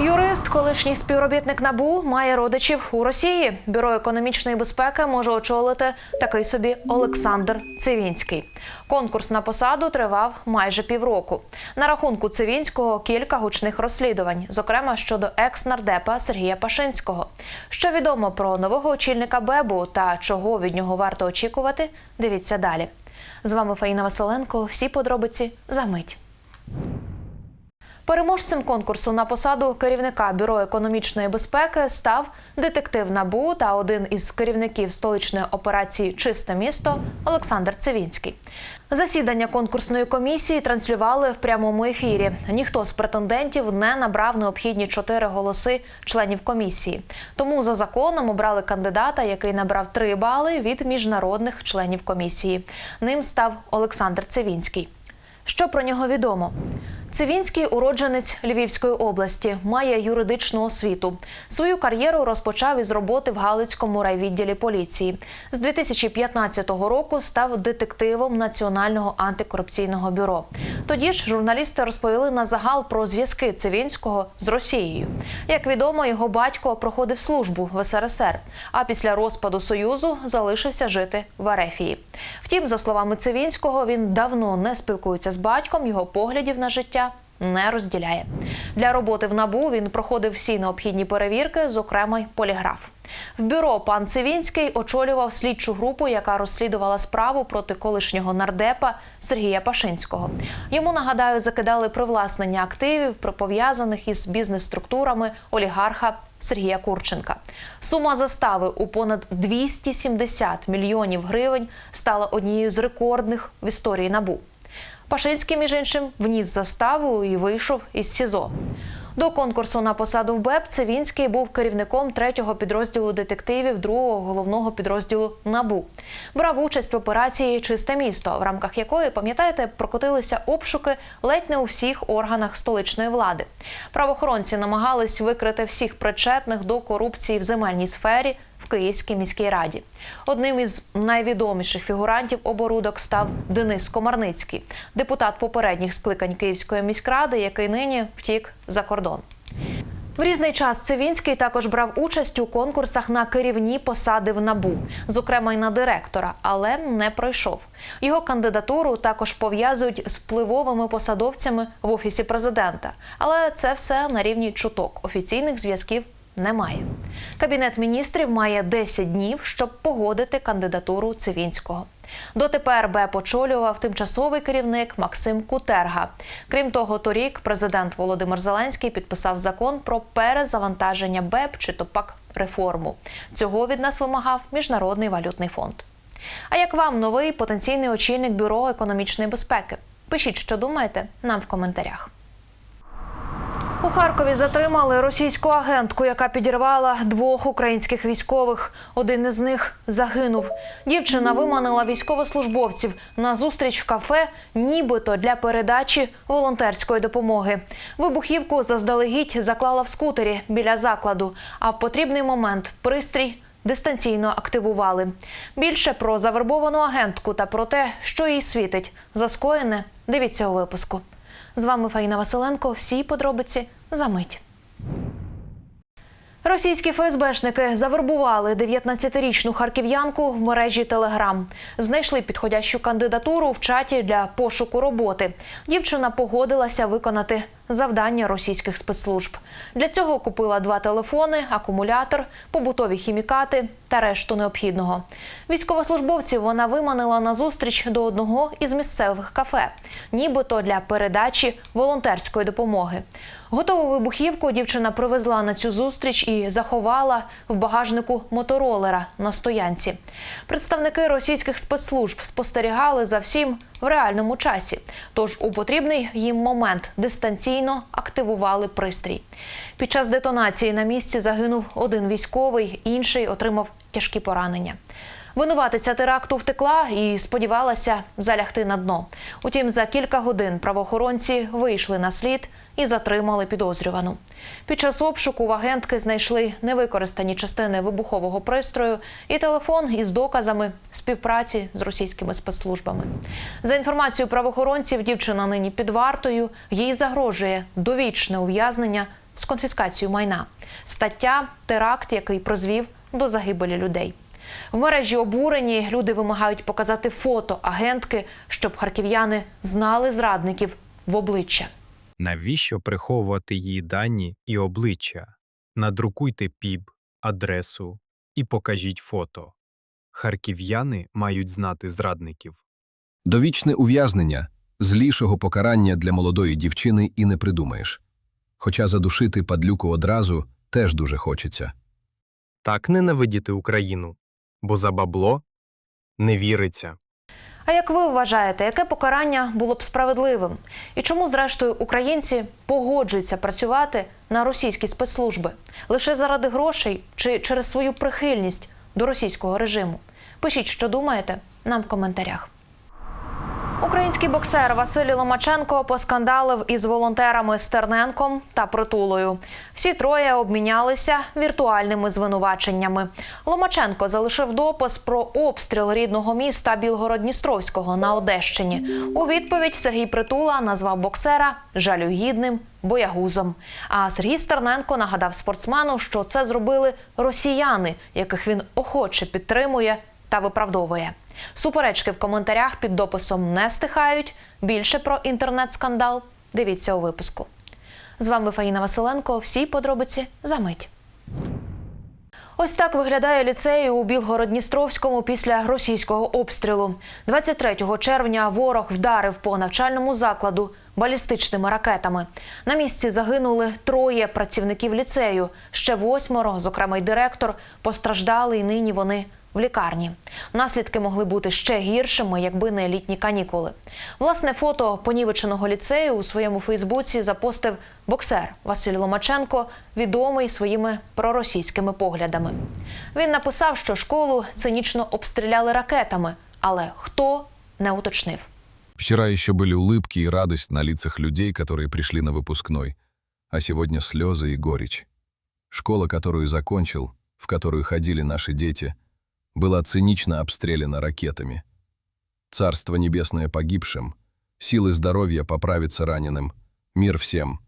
Юрист, колишній співробітник набу, має родичів у Росії. Бюро економічної безпеки може очолити такий собі Олександр Цивінський. Конкурс на посаду тривав майже півроку. На рахунку Цивінського кілька гучних розслідувань, зокрема щодо екс-нардепа Сергія Пашинського. Що відомо про нового очільника Бебу та чого від нього варто очікувати, дивіться далі. З вами Фаїна Василенко. Всі подробиці за мить. Переможцем конкурсу на посаду керівника бюро економічної безпеки став детектив НАБУ та один із керівників столичної операції Чисте місто Олександр Цивінський. Засідання конкурсної комісії транслювали в прямому ефірі. Ніхто з претендентів не набрав необхідні чотири голоси членів комісії. Тому за законом обрали кандидата, який набрав три бали від міжнародних членів комісії. Ним став Олександр Цивінський. Що про нього відомо? Цивінський уродженець Львівської області, має юридичну освіту. Свою кар'єру розпочав із роботи в Галицькому райвідділі поліції. З 2015 року став детективом Національного антикорупційного бюро. Тоді ж журналісти розповіли на загал про зв'язки Цивінського з Росією. Як відомо, його батько проходив службу в СРСР, а після розпаду Союзу залишився жити в Арефії. Втім, за словами Цивінського, він давно не спілкується з батьком, його поглядів на життя не розділяє. Для роботи в набу він проходив всі необхідні перевірки, зокрема й поліграф. В бюро пан Цивінський очолював слідчу групу, яка розслідувала справу проти колишнього нардепа Сергія Пашинського. Йому нагадаю, закидали привласнення активів, пов'язаних із бізнес-структурами олігарха Сергія Курченка. Сума застави у понад 270 мільйонів гривень стала однією з рекордних в історії набу. Пашинський, між іншим, вніс заставу і вийшов із СІЗО. До конкурсу на посаду в БЕП Цивінський був керівником третього підрозділу детективів другого головного підрозділу НАБУ. Брав участь в операції Чисте місто, в рамках якої, пам'ятаєте, прокотилися обшуки ледь не у всіх органах столичної влади. Правоохоронці намагались викрити всіх причетних до корупції в земельній сфері Київській міській раді. Одним із найвідоміших фігурантів оборудок став Денис Комарницький, депутат попередніх скликань Київської міськради, який нині втік за кордон. В різний час Цивінський також брав участь у конкурсах на керівні посади в набу, зокрема й на директора, але не пройшов. Його кандидатуру також пов'язують з впливовими посадовцями в офісі президента. Але це все на рівні чуток. Офіційних зв'язків немає. Кабінет міністрів має 10 днів, щоб погодити кандидатуру Цивінського. Дотепер БЕП очолював тимчасовий керівник Максим Кутерга. Крім того, торік президент Володимир Зеленський підписав закон про перезавантаження БЕП чи то пак реформу. Цього від нас вимагав Міжнародний валютний фонд. А як вам новий потенційний очільник бюро економічної безпеки? Пишіть, що думаєте, нам в коментарях. У Харкові затримали російську агентку, яка підірвала двох українських військових. Один із них загинув. Дівчина виманила військовослужбовців на зустріч в кафе, нібито для передачі волонтерської допомоги. Вибухівку заздалегідь заклала в скутері біля закладу. А в потрібний момент пристрій дистанційно активували. Більше про завербовану агентку та про те, що їй світить за скоєне, дивіться у випуску. З вами Фаїна Василенко. Всі подробиці за мить. Російські ФСБшники завербували 19-річну харків'янку в мережі Телеграм. Знайшли підходящу кандидатуру в чаті для пошуку роботи. Дівчина погодилася виконати завдання російських спецслужб. Для цього купила два телефони, акумулятор, побутові хімікати та решту необхідного. Військовослужбовців вона виманила на зустріч до одного із місцевих кафе, нібито для передачі волонтерської допомоги. Готову вибухівку дівчина привезла на цю зустріч і заховала в багажнику моторолера на стоянці. Представники російських спецслужб спостерігали за всім в реальному часі. Тож у потрібний їм момент дистанційно активували пристрій. Під час детонації на місці загинув один військовий, інший отримав тяжкі поранення. Винуватиця теракту втекла і сподівалася залягти на дно. Утім, за кілька годин правоохоронці вийшли на слід і затримали підозрювану. Під час обшуку в агентки знайшли невикористані частини вибухового пристрою і телефон із доказами співпраці з російськими спецслужбами. За інформацією правоохоронців, дівчина нині під вартою. Їй загрожує довічне ув'язнення з конфіскацією майна. Стаття теракт, який призвів до загибелі людей. В мережі обурені люди вимагають показати фото агентки, щоб харків'яни знали зрадників в обличчя. Навіщо приховувати її дані і обличчя? Надрукуйте піб, адресу і покажіть фото. Харків'яни мають знати зрадників. Довічне ув'язнення злішого покарання для молодої дівчини і не придумаєш. Хоча задушити падлюку одразу теж дуже хочеться. Так ненавидіти Україну, бо за бабло не віриться. А як ви вважаєте, яке покарання було б справедливим? І чому, зрештою, українці погоджуються працювати на російські спецслужби лише заради грошей чи через свою прихильність до російського режиму? Пишіть, що думаєте, нам в коментарях. Український боксер Василій Ломаченко поскандалив із волонтерами Стерненком та Притулою. Всі троє обмінялися віртуальними звинуваченнями. Ломаченко залишив допис про обстріл рідного міста Білгород-Дністровського на Одещині. У відповідь Сергій Притула назвав боксера жалюгідним боягузом. А Сергій Стерненко нагадав спортсмену, що це зробили росіяни, яких він охоче підтримує та виправдовує. Суперечки в коментарях під дописом не стихають. Більше про інтернет-скандал дивіться у випуску. З вами Фаїна Василенко. Всі подробиці за мить. Ось так виглядає ліцей у Білгород-Дністровському після російського обстрілу. 23 червня ворог вдарив по навчальному закладу балістичними ракетами. На місці загинули троє працівників ліцею. Ще восьмеро, зокрема й директор, постраждали, і нині вони в лікарні. Наслідки могли бути ще гіршими, якби не літні канікули. Власне, фото понівеченого ліцею у своєму Фейсбуці запостив боксер Василь Ломаченко, відомий своїми проросійськими поглядами. Він написав, що школу цинічно обстріляли ракетами, але хто не уточнив. Вчера еще были улыбки и радость на лицах людей, которые пришли на выпускной, а сегодня слезы и горечь. Школа, которую закончил, в которую ходили наши дети, была цинично обстреляна ракетами. Царство небесное погибшим, силы здоровья поправиться раненым, мир всем.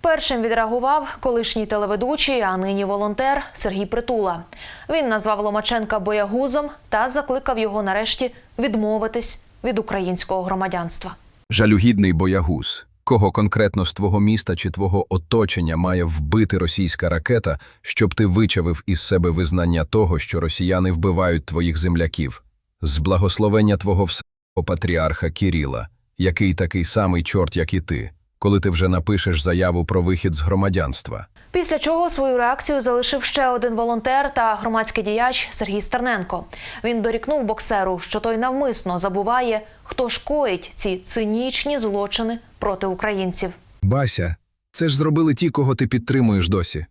Першим відреагував колишній телеведучий, а нині волонтер Сергій Притула. Він назвав Ломаченка боягузом та закликав його нарешті відмовитись від українського громадянства. Жалюгідний боягуз. Кого конкретно з твого міста чи твого оточення має вбити російська ракета, щоб ти вичавив із себе визнання того, що росіяни вбивають твоїх земляків? З благословення твого всього патріарха Кіріла, який такий самий чорт, як і ти, коли ти вже напишеш заяву про вихід з громадянства. Після чого свою реакцію залишив ще один волонтер та громадський діяч Сергій Стерненко. Він дорікнув боксеру, що той навмисно забуває, хто ж коїть ці цинічні злочини проти українців. Бася, це ж зробили ті, кого ти підтримуєш досі.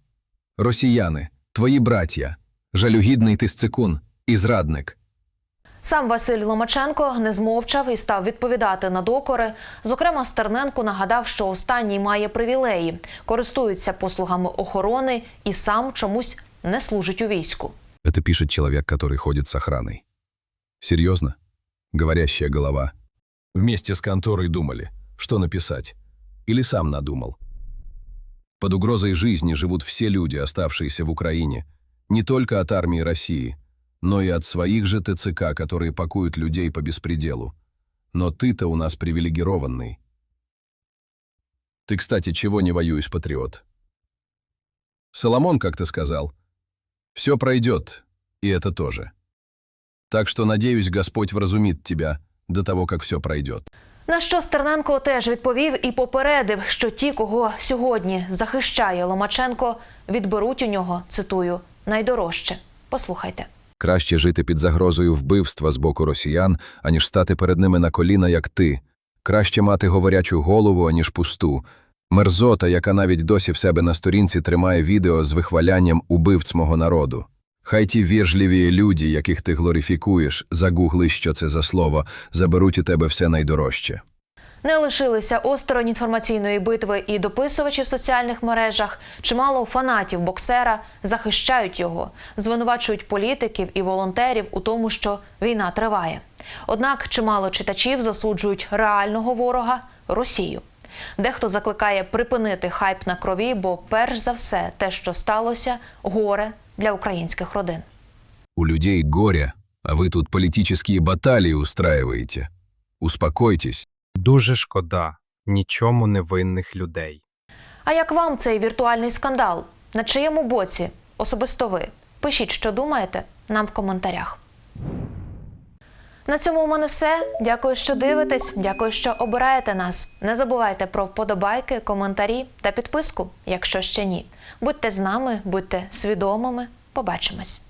Росіяни, твої браття, жалюгідний ти сцикун і зрадник. Сам Василь Ломаченко не змовчав і став відповідати на докори. Зокрема, Стерненко нагадав, що останній має привілеї, користується послугами охорони і сам чомусь не служить у війську. Это пишет человек, который ходит с охраной. Серьезно? Говорящая голова. Вместе с конторой думали, что написать. Или сам надумал. Под угрозой жизни живут все люди, оставшиеся в Украине, не только от армии России, но и от своих же ТЦК, которые пакуют людей по беспределу. Но ты-то у нас привилегированный. Ты, кстати, чего не воюешь, патриот? Соломон, как ты сказал, все пройдет, и это тоже. Так что, надеюсь, Господь вразумит тебя до того, как все пройдет. На що Стерненко теж відповів і попередив, що ті, кого сьогодні захищає Ломаченко, відберуть у нього цитую найдорожче. Послухайте. Краще жити під загрозою вбивства з боку росіян, аніж стати перед ними на коліна, як ти. Краще мати говорячу голову, аніж пусту. Мерзота, яка навіть досі в себе на сторінці тримає відео з вихвалянням убивць мого народу. Хай ті віржливі люди, яких ти глорифікуєш, загугли, що це за слово, заберуть у тебе все найдорожче. Не лишилися осторонь інформаційної битви і дописувачі в соціальних мережах. Чимало фанатів боксера захищають його, звинувачують політиків і волонтерів у тому, що війна триває. Однак чимало читачів засуджують реального ворога Росію. Дехто закликає припинити хайп на крові, бо перш за все, те, що сталося, горе для українських родин. У людей горе, а вы тут политические баталии устраиваете. Успокойтесь. Дуже шкода нічому невинних людей. А як вам цей віртуальний скандал? На чиєму боці? Особисто ви? Пишіть, що думаєте, нам в коментарях. На цьому у мене все. Дякую, що дивитесь. Дякую, що обираєте нас. Не забувайте про вподобайки, коментарі та підписку, якщо ще ні. Будьте з нами, будьте свідомими. Побачимось.